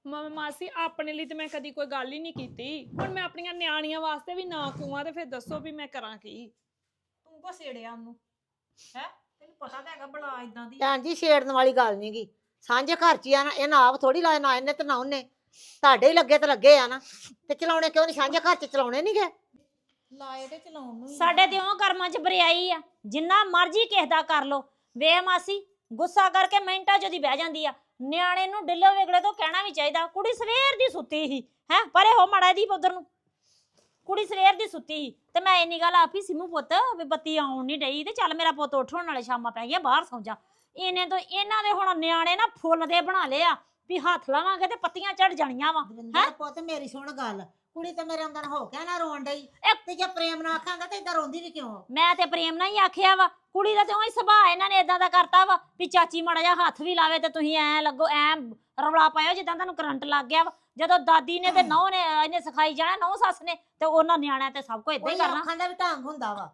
Speaker 1: ਮ- ਮਾਸੀ ਆਪਣੇ ਲਈ ਤੇ ਮੈਂ ਕਦੀ ਕੋਈ ਗੱਲ ਹੀ ਨਹੀਂ ਕੀਤੀ। ਹੁਣ ਮੈਂ ਆਪਣੀਆਂ ਨਿਆਣੀਆਂ ਵਾਸਤੇ ਵੀ ਨਾ ਕੂਆਂ ਤੇ ਫਿਰ ਦੱਸੋ ਵੀ ਮੈਂ ਕਰਾਂ ਕੀ।
Speaker 2: ਤੂੰ ਕੋ ਸੇੜਿਆ ਉਹਨੂੰ? ਹੈ? ਤੈਨੂੰ ਪਤਾ ਤਾਂ ਹੈਗਾ ਬਲਾ ਇਦਾਂ ਦੀ।
Speaker 5: ਭੈਣ ਜੀ ਛੇੜਨ ਵਾਲੀ ਗੱਲ ਨੀ ਗੀ। ਸਾਂਝੇ ਘਰ ਚ ਹੀ ਆ ਨਾ ਇਹ ਨਾ ਆਪ ਥੋੜੀ ਲਾਏ ਨਾ ਇਹਨੇ ਤੇ ਨਾ ਉਹਨੇ। ਤੁਹਾਡੇ ਹੀ ਲੱਗੇ ਤੇ ਲੱਗੇ ਆ ਨਾ। ਤੇ ਚਲਾਉਣੇ ਕਿਉਂ ਨਹੀਂ ਸਾਂਝੇ ਘਰ ਚ ਚਲਾਉਣੇ ਨਹੀਂ ਗਏ
Speaker 2: ਲਾਏ ਤੇ ਚਲਾਉਣ ਨੂੰ ਹੀ ਆ।
Speaker 4: ਸਾਡੇ ਤੇ ਉਹ ਕਰਮਾਂ 'ਚ ਬਰਿਆਈ ਆ। ਜਿੰਨਾ ਮਰਜ਼ੀ ਕਿਸੇ ਦਾ ਕਰ ਲੋ ਵੇ ਮਾਸੀ ਗੁੱਸਾ ਕਰਕੇ ਮਿੰਟਾਂ 'ਚ ਉਹਦੀ ਬਹਿ ਜਾਂਦੀ ਆ। ਨਿਆਣੇ ਨੂੰ ਢਿੱਲੋ ਵਿਗੜੇ ਤੋਂ ਕਹਿਣਾ ਵੀ ਚਾਹੀਦਾ ਕੁੜੀ ਸਵੇਰ ਦੀ ਸੁੱਤੀ ਸੀ ਹੈ? ਪਰੇ ਹੋ ਮੜਾ ਦੀ ਉਧਰ ਨੂੰ। ਕੁੜੀ ਸਵੇਰ ਦੀ ਸੁੱਤੀ ਸੀ। ਤੇ ਮੈਂ ਇੰਨੀ ਗੱਲ ਆਖੀ ਸਿਮੂ ਪੁੱਤ ਵੀ ਬੱਤੀ ਆਉਣ ਨਹੀਂ ਡਈ ਤੇ ਚੱਲ ਮੇਰਾ ਪੁੱਤ ਉੱਠਣ ਨਾਲੇ ਸ਼ਾਮਾਂ ਪੈ ਗਈਆਂ ਬਾਹਰ ਸੌਂ ਜਾ। ਇਹਨੇ ਤੋਂ ਇਹਨਾਂ ਦੇ ਹੁਣ ਨਿਆਣੇ ਨਾ ਫੁੱਲ ਦੇ ਬਣਾ ਲਏ ਆ ਵੀ ਹੱਥ ਲਾਵਾਂਗੇ ਤੇ ਪੱਤੀਆਂ ਚੜ ਜਾਣੀਆਂ ਵਾ।
Speaker 5: ਦਵਿੰਦਰ ਪੁੱਤ ਮੇਰੀ ਸੁਣ ਗੱਲ। ਕੁੜੀ ਤੇ ਮੇਰੇ ਅੰਦਰ ਹੋ ਕੇ ਨਾ ਰੋਣ ਡਈ। ਤੇ ਜੇ ਪ੍ਰੇਮ ਨਾਲ ਆਖਾਂਗਾ ਤੇ ਇਦਾਂ ਰੋਂਦੀ ਵੀ ਕਿਉਂ?
Speaker 4: ਮੈਂ ਤੇ ਪ੍ਰੇਮ ਨਾਲ ਹੀ ਆਖਿਆ ਵਾ। ਕੁੜੀ ਦਾ ਤੇ ਉਹੀ ਸੁਭਾਅ ਇਹਨਾਂ ਨੇ ਇਦਾਂ ਦਾ ਕਰਤਾ ਵਾ ਵੀ ਚਾਚੀ ਮੜਾ ਜਾ ਹੱਥ ਵੀ ਲਾਵੇ ਤੇ ਤੁਸੀਂ ਐ ਲੱਗੋ ਐ ਰੌਲਾ ਪਾਇਓ ਜਿੱਦਾਂ ਤੁਹਾਨੂੰ ਕਰੰਟ ਲੱਗ ਗਿਆ ਵਾ। ਜਦੋਂ ਦਾਦੀ ਨੇ ਤੇ ਨੌ ਨੇ ਇਹਨੇ ਸਿਖਾਈ ਜਾਣਾ ਨੌ ਸੱਸ ਨੇ ਤੇ ਉਹਨਾਂ ਨਿਆਣਿਆਂ ਤੇ ਸਭ ਕੁਝ ਇਦਾਂ ਹੀ ਕਰਨਾ।
Speaker 5: ਆਖਣ ਦਾ ਵੀ ਢੰਗ ਹੁੰਦਾ ਵਾ।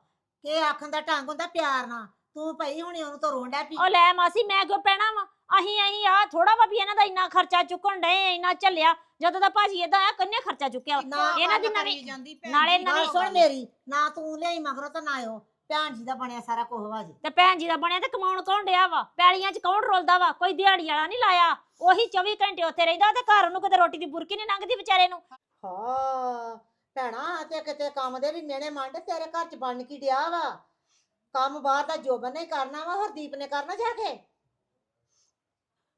Speaker 5: ਕਿ ਆਖਣ ਦਾ ਢੰਗ ਹੁੰਦਾ ਪਿਆਰ ਨਾਲ। ਤੂੰ ਪਈ ਹੁਣੀ ਉਹਨੂੰ ਤਾਂ ਰੋਣ ਡੈ ਪਈ।
Speaker 4: ਉਹ ਲੈ ਮਾਸੀ ਮੈਂ ਕਿਉਂ ਪੈਣਾ ਵਾ? ਅਹੀਂ ਅਹੀਂ ਆ ਥੋੜਾ ਵਾ ਵੀ ਇਹਨਾਂ ਦਾ ਇੰਨਾ ਖਰਚਾ ਚੁੱਕਣ ਡਏ ਇੰਨਾ ਚੱਲਿਆ ਜਦੋਂ ਦਾ ਭਾਜੀ ਇਦਾਂ ਆ ਕੰਨੇ ਖਰਚਾ ਚੁੱਕਿਆ ਵਾ?
Speaker 5: ਨਾ
Speaker 4: ਇਹਨਾਂ ਦੀ ਨਵੀਂ-
Speaker 2: ਜਾਂਦੀ
Speaker 4: ਨਾਲੇ ਨਵੀਂ-
Speaker 5: ਸੁਣ ਮੇਰੀ ਨਾ ਤੂੰ ਲਿਆਈ ਮਗਰੋਂ ਤਾਂ ਨਾ ਆਇਓ। ਭੈਣ ਜੀ ਦਾ ਬਣਿਆ ਸਾਰਾ ਕੁਝ ਵਾ ਜੀ।
Speaker 4: ਤੇ ਭੈਣ ਜੀ ਦਾ ਬਣਿਆ ਤੇ ਕਮਾਉਣ ਕੌਣ ਡਿਆ ਵਾ? ਪੈਲੀਆਂ 'ਚ ਕੌਣ ਰੋਲਦਾ ਵਾ? ਕੋਈ ਦਿਹਾੜੀ ਵਾਲਾ ਨਹੀਂ ਲਾਇਆ। ਉਹੀ 24 ਘੰਟੇ ਉੱਥੇ ਰਹਿੰਦਾ ਤੇ ਘਰ ਨੂੰ ਕਿਤੇ ਰੋਟੀ ਦੀ ਬੁਰਕੀ ਨਹੀਂ ਲੰਘਦੀ ਵਿਚਾਰੇ ਨੂੰ।
Speaker 5: ਹਾਂ ਭੈਣਾ ਤੇ ਕਿਤੇ ਕੰਮ ਦੇ ਵੀ ਮਿਹਣੇ ਮੰਡ ਤੇਰੇ ਘਰ ਚ ਬਣ ਕੀ ਡਿਆ ਵਾ? ਕੰਮ ਬਾਹਰ ਦਾ ਜੋਬਨ ਨੇ ਕਰਨਾ ਵਾ ਹਰਦੀਪ ਨੇ ਕਰਨਾ ਜਾ ਕੇ?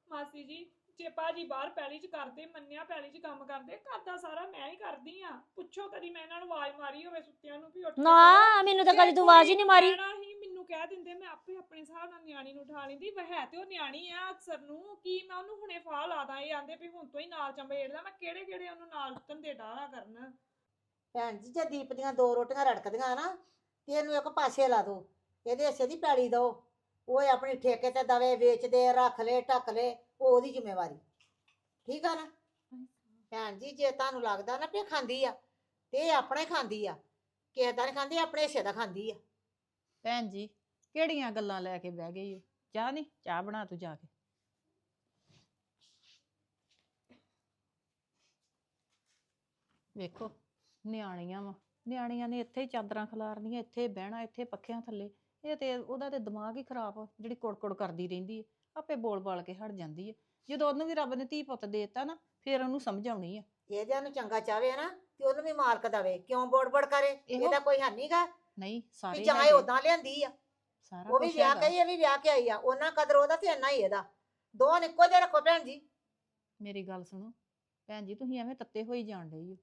Speaker 1: ਮਾਸੀ ਜੀ ਜੇ ਭਾਜੀ ਬਾਹਰ ਪੈਲੀ 'ਚ ਕਰਦੇ ਮੰਨਿਆ ਪੈਲੀ 'ਚ ਕੰਮ ਕਰਦੇ ਕਰਦਾ ਸਾਰਾ ਮੈਂ ਹੀ ਕਰਦੀ ਆ। ਪੁੱਛੋ ਕਦੀ ਮੈਂ ਇਹਨਾਂ ਨੂੰ ਆਵਾਜ਼ ਮਾਰੀ ਹੋਵੇ ਸੁੱਤਿਆਂ ਨੂੰ ਵੀ ਉੱਠ ਕੇ ਕਰੋ।
Speaker 4: ਨਾ ਮੈਨੂੰ ਤਾਂ
Speaker 1: ਜੇ
Speaker 4: ਕਦੀ ਤੂੰ ਆਵਾਜ਼ ਹੀ ਨਹੀਂ ਮਾਰੀ।
Speaker 1: ਕਹਿਣਾ ਹੀ ਮੈਨੂੰ ਕਹਿ ਦਿੰਦੇ ਮੈਂ ਆਪੇ ਆਪਣੇ ਹਿਸਾਬ ਨਾਲ ਨਿਆਣੀ ਨੂੰ ਉਠਾ ਲੈਂਦੀ। ਵਹ ਹੈ ਤੇ ਉਹ ਨਿਆਣੀ ਆ ਅਕਸਰ ਨੂੰ ਕੀ ਮੈਂ ਉਹਨੂੰ ਹੁਣੇ ਫਾਹ ਲਾ ਦਾਂ ਇਹ ਆਂਦੇ ਵੀ ਹੁਣ ਤੋਂ ਹੀ ਨਾਲ ਚੰਬੇੜਦਾ ਮੈਂ ਕਿਹੜੇ ਕਿਹੜੇ ਉਹਨੂੰ ਨਾਲ ਧੰਦੇ ਡਾਲਾ ਕਰਨ।
Speaker 5: ਭੈਣ ਜੀ ਜੇ ਦੀਪ ਦੀਆਂ ਦੋ ਰੋਟੀਆਂ ਰੜਕਦੀਆਂ ਨਾ ਤੇ ਇਹਨੂੰ ਇੱਕ ਪਾਸੇ ਲਾ ਦੋ। ਇਹਦੇ ਹਿੱਸੇ ਦੀ ਪੈਲੀ ਦੋ। ਉਹ ਆਪਣੀ ਠੇਕੇ ਤੇ ਦਵੇ, ਵੇਚਦੇ, ਰੱਖ ਲੈ, ਢੱਕ ਲੈ, ਉਹ ਉਹਦੀ ਜ਼ਿੰਮੇਵਾਰੀ। ਠੀਕ ਆ ਨਾ? ਭੈਣ ਜੀ, ਜੇ ਤੁਹਾਨੂੰ ਲੱਗਦਾ ਨਾ ਵੀ ਇਹ ਖਾਂਦੀ ਆ, ਤੇ ਇਹ ਆਪਣਾ ਹੀ ਖਾਂਦੀ ਆ। ਕਿਸੇ ਦਾ ਨਹੀਂ ਖਾਂਦੀ, ਆਪਣੇ ਹਿੱਸੇ ਦਾ ਖਾਂਦੀ ਆ।
Speaker 2: ਭੈਣ ਜੀ, ਕਿਹੜੀਆਂ ਗੱਲਾਂ ਲੈ ਕੇ ਬਹਿ ਗਈ ਓ? ਚਾਹ ਨਹੀਂ ਚਾਹ ਬਣਾ ਤੂੰ ਜਾ ਕੇ। ਵੇਖੋ, ਨਿਆਣੀਆਂ ਵਾ। ਨਿਆਣੀਆਂ ਨੇ ਇੱਥੇ ਹੀ ਚਾਦਰਾਂ ਖਿਲਾਰਨੀਆਂ, ਇੱਥੇ ਬਹਿਣਾ, ਇੱਥੇ ਪੱਖਿਆਂ ਥੱਲੇ। ਇਹ ਤੇ ਉਹਦਾ ਤੇ ਦਿਮਾਗ ਹੀ ਖਰਾਬ ਆ ਜਿਹੜੀ ਕੁੜਕੁੜ ਕਰਦੀ ਰਹਿੰਦੀ ਹੈ ਆਪੇ ਬੋਲ ਬਾਲ ਕੇ ਹਟ ਜਾਂਦੀ ਹੈ ਜਦੋਂ ਉਹਨੂੰ ਵੀ ਰੱਬ ਨੇ ਧੀ ਪੁੱਤ ਦੇ ਦਿੱਤਾ ਨਾ ਫਿਰ ਉਹਨੂੰ ਸਮਝ ਆਉਣੀ ਆ।
Speaker 5: ਇਹ ਜੇ ਉਹਨੂੰ ਚੰਗਾ ਚਾਵੇ ਨਾ ਤੇ ਉਹਨੂੰ ਵੀ ਮਾਲਕ ਦਵੇ ਕਿਉਂ ਬੋੜ-ਬੋੜ ਕਰੇ?
Speaker 2: ਇਹੋ-
Speaker 5: ਇਹਦਾ ਕੋਈ ਹਾਨੀਗਾ
Speaker 2: ਨਹੀਂ
Speaker 5: ਵੀ
Speaker 2: ਸਾਰੇ
Speaker 5: ਜਾਂ ਇਹ
Speaker 2: ਹੈਗੇ,
Speaker 5: ਉਦਾਂ ਲਿਆਂਦੀ ਆ।
Speaker 2: ਸਾਰਾ
Speaker 5: ਉਹ ਵੀ
Speaker 2: ਕੁਛ
Speaker 5: ਵਿਆਹ
Speaker 2: ਹੈਗਾ।
Speaker 5: ਕੇ ਆਈ, ਇਹ ਵੀ ਵਿਆਹ ਕੇ ਆਈ ਆ। ਉਹਨਾਂ ਕਦਰ ਉਹਦਾ ਤੇ ਇੰਨਾ ਹੀ ਇਹਦਾ। ਦੋਵਾਂ ਨੂੰ ਇੱਕੋ ਜਿਹਾ ਰੱਖੋ ਭੈਣ ਜੀ।
Speaker 2: ਮੇਰੀ ਗੱਲ ਸੁਣੋ। ਭੈਣ ਜੀ ਤੁਸੀਂ ਐਵੇਂ ਤੱਤੇ ਹੋਈ ਜਾਣ ਡਈ ਹੋ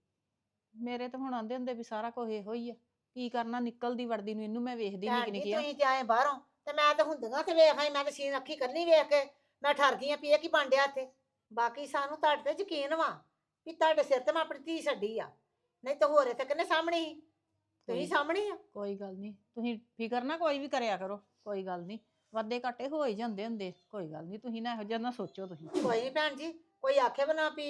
Speaker 2: ਮੇਰੇ ਤਾਂ ਹੁਣ ਆਂਦੇ ਹੁੰਦੇ ਵੀ ਸਾਰਾ ਕੁਝ ਇਹੋ ਹੀ ਆ। ਕੀ ਕਰਨਾ ਨਿਕਲਦੀ ਵੜਦੀ ਨੂੰ ਇਹਨੂੰ ਮੈਂ ਵੇਖਦੀ
Speaker 5: ਭੈਣ
Speaker 2: ਨਿੱਕੀ
Speaker 5: ਜੀ
Speaker 2: ਨਿੱਕੀ ਆ
Speaker 5: ਤੁਸੀਂ ਤੇ ਆਏ ਬਾਹਰੋਂ ਤੇ ਮੈਂ ਤਾਂ ਹੁੰਦੀਆਂ ਤੇ ਵੇਖ ਆਈ ਮੈਂ ਤਾਂ ਸੀਨ ਅੱਖੀ ਕਰਨੀ ਵੇਖ ਕੇ ਮੈਂ ਠਰ ਗਈ ਆ ਵੀ ਇਹ ਕੀ ਬੰਡਿਆ ਇੱਥੇ। ਬਾਕੀ ਸਾਨੂੰ ਤੁਹਾਡੇ ਤੇ ਯਕੀਨ ਵਾ ਵੀ ਤੁਹਾਡੇ ਸਿਰ ਤੇ ਮੈਂ ਆਪਣੀ ਧੀ ਛੱਡੀ ਆ। ਨਹੀਂ ਤਾਂ ਹੋਰੇ ਤੇ ਕਿੰਨੇ ਸਾਹਮਣੇ ਹੀ। ਤੁਸੀਂ
Speaker 2: ਕੋਈ-
Speaker 5: ਸਾਹਮਣੇ ਆ।
Speaker 2: ਕੋਈ ਗੱਲ ਨਹੀਂ ਤੁਸੀਂ ਫਿਕਰ ਨਾ ਕੋਈ ਵੀ ਕਰਿਆ ਕਰੋ ਕੋਈ ਗੱਲ ਨਹੀਂ ਵਾਧੇ ਘਾਟੇ ਹੋ ਹੀ ਜਾਂਦੇ ਹੁੰਦੇ ਕੋਈ ਗੱਲ ਨਹੀਂ ਤੁਸੀਂ ਨਾ ਇਹੋ ਜਿਹਾ ਨਾ ਸੋਚੋ ਤੁਸੀਂ।
Speaker 5: ਕੋਈ ਨਹੀਂ ਭੈਣ ਜੀ ਕੋਈ ਆਖੇ ਬਣਾ ਵੀ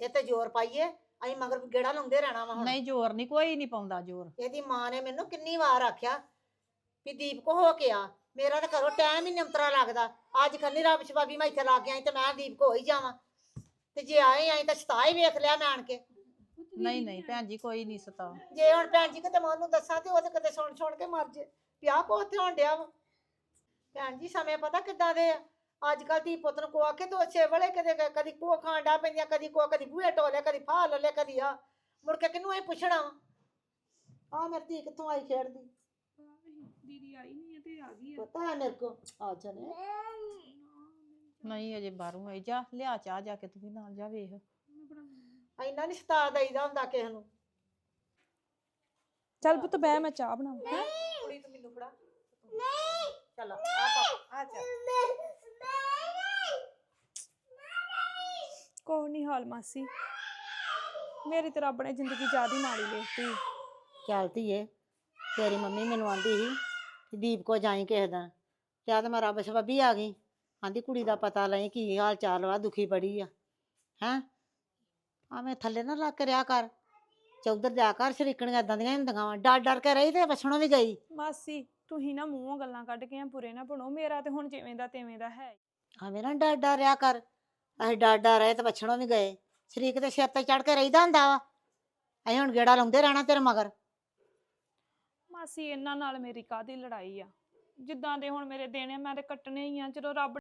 Speaker 5: ਇਹ ਤੇ ਜ਼ੋਰ ਪਾਈਏ ਅਸੀਂ ਮਗਰ ਗੇੜਾ ਲਾਉਂਦੇ ਰਹਿਣਾ ਵਾ ਹੁਣ।
Speaker 2: ਨਹੀਂ ਜ਼ੋਰ ਨਹੀਂ ਕੋਈ ਨਹੀਂ ਪਾਉਂਦਾ ਜ਼ੋਰ।
Speaker 5: ਇਹਦੀ ਮਾਂ ਨੇ ਮੈਨੂੰ ਕਿੰਨੀ ਵਾਰ ਆਖਿਆ ਵੀ ਦੀਪ ਕੋ ਹੋ ਕੇ ਆ। ਮੇਰਾ ਤਾਂ ਘਰੋਂ ਟਾਈਮ ਹੀ ਨਿਮਤਰਾ ਲੱਗਦਾ। ਅੱਜ ਕੰਨੀ ਰੱਬ ਸ਼ਬਾਬੀ ਮੈਂ ਇੱਥੇ ਲਾ ਕੇ ਆਈ ਤੇ ਮੈਂ ਦੀਪ ਕੋ ਹੋ ਜਾਵਾਂ। ਤੇ ਜੇ ਆਏ ਆਈ ਤਾਂ ਸਤਾ ਹੀ ਵੇਖ ਲਿਆ ਮੈਂ ਆਣ ਕੇ।
Speaker 2: ਨਹੀਂ ਨਹੀਂ ਭੈਣ ਜੀ ਕੋਈ ਨਹੀਂ ਸਤਾ।
Speaker 5: ਜੇ ਹੁਣ ਭੈਣ ਜੀ ਕਿਤੇ ਮੈਂ ਉਹਨੂੰ ਦੱਸਾਂ ਤੇ ਉਹ ਤੇ ਕਿਤੇ ਸੁਣ ਸੁਣ ਕੇ ਮਰ ਜੇ। ਵਿਆਹ ਕੋ ਉੱਥੇ ਹੋਣ ਡਿਆ ਵਾ। ਭੈਣ ਜੀ ਸਮੇਂ ਪਤਾ ਕਿੱਦਾਂ ਦੇ ਆ। ਅੱਜ ਕੱਲ ਧੀ ਪੁੱਤ ਨੂੰ ਕੋ ਆਖੇ ਤੋ ਅੱਛੇ ਵੇਲੇ ਕਦੇ ਕਦੀ ਕੋ ਖਾਂਡਾ ਪੈਂਦੀਆਂ ਕਦੀ ਕੋ ਕਦੀ ਬੂਹੇ ਟੋਲੇ ਕਦੀ ਫਾਹ ਲੈ ਕਦੀ ਆ ਮੁੜ ਕੇ ਕਿਹਨੂੰ ਇਹ ਪੁੱਛਣਾ? ਆ ਮੇਰੀ ਧੀ ਕਿੱਥੋਂ ਆਈ ਖੇਡਦੀ?
Speaker 1: ਦੀਦੀ ਆਈ ਨਹੀਂ ਤੇ ਆ ਗਈ ਆ।
Speaker 5: ਪਤਾ ਹੈ ਮੇਰੇ ਕੋ ਆ ਜਾਣੇ।
Speaker 2: ਨਹੀਂ ਅਜੇ ਬਾਹਰੋਂ ਆਈ ਜਾ ਲਿਆ ਚਾਹ ਜਾ ਕੇ ਤੂੰ ਵੀ ਨਾਲ ਜਾ ਵੇਖ।
Speaker 5: ਇੰਨਾ ਨਹੀਂ ਸਤਾ ਦਈਦਾ ਹੁੰਦਾ ਕਿਸੇ ਨੂੰ।
Speaker 1: ਚੱਲ ਪੁੱਤ ਬਹਿ ਮੈਂ ਚਾਹ ਬਣਾਵਾਂ।
Speaker 5: ਕੁੜੀ ਤੂੰ ਮੈਨੂੰ ਫੜਾ। ਨਹੀਂ। ਚਲ ਆ ਪਾ ਆ ਚੱਲ
Speaker 1: ਕੋਈ ਨਹੀਂ ਹਾਲ ਮਾਸੀ। ਮੇਰੀ ਤੇ ਰੱਬ ਨੇ ਜ਼ਿੰਦਗੀ ਜਿਆਦੀ ਮਾੜੀ ਲਿਖਤੀ
Speaker 5: ਚੱਲ ਧੀਏ ਤੇਰੀ ਮੰਮੀ ਮੈਨੂੰ ਆਂਦੀ ਸੀ ਕਿ ਦੀਪ ਕੋ ਜਾਈ ਕਿਸੇ ਦਿਨ। ਕਿਆ ਤੇ ਮੈਂ ਰੱਬ ਸਬੱਬੀ ਆ ਗਈ। ਆਂਦੀ ਕੁੜੀ ਦਾ ਪਤਾ ਲਈ ਕੀ ਹਾਲ ਚਾਲ ਵਾ ਦੁਖੀ ਬੜੀ ਆ। ਹੈਂ? ਆਵੇਂ ਥੱਲੇ ਨਾ ਲੱਗ ਕੇ ਰਿਆ ਕਰ। ਚੌਧਰ ਜਾ ਕਰ ਸ਼ਰੀਕਣੀਆਂ ਇਦਾਂ ਦੀਆਂ ਹੀ ਹੁੰਦੀਆਂ ਵਾ। ਡਰ ਡਰ ਕੇ ਰਹੀ ਤੇ ਵਛਣੋਂ ਵੀ ਗਈ।
Speaker 1: ਮਾਸੀ ਤੁਸੀਂ ਨਾ ਮੂੰਹੋਂ ਗੱਲਾਂ ਕੱਢ ਕੇ ਆ ਬੁਰੇ ਨਾ ਬਣੋ। ਮੇਰਾ ਤੇ ਹੁਣ ਜਿਵੇਂ ਦਾ ਤਿਵੇਂ ਦਾ ਹੈ।
Speaker 5: ਆਵੇਂ ਨਾ ਡਰ ਡਰ ਰਿਆ ਕਰ। ਅਸੀਂ ਡਰ ਡਰ ਰਹੇ ਤੇ ਵਛਣੋਂ ਵੀ ਗਏ। ਸ਼ਰੀਕ ਦੇ ਸਿਰ ਤੇ ਚੜ ਕੇ ਰਹੀਦਾ ਹੁੰਦਾ ਵਾ। ਅਸੀਂ ਹੁਣ ਗੇੜਾ ਲਾਉਂਦੇ ਰਹਿਣਾ ਤੇਰੇ ਮਗਰ।
Speaker 1: ਮਾਸੀ, ਇਹਨਾਂ ਨਾਲ ਮੇਰੀ ਕਾਦੀ ਲੜਾਈ ਆ? ਜਿੱਦਾਂ ਦੇ ਹੁਣ ਮੇਰੇ ਦੇਣੇ ਮੈਂ ਤੇ ਕੱਟਣੇ ਹੀ ਆ। ਚਲੋ ਰੱਬ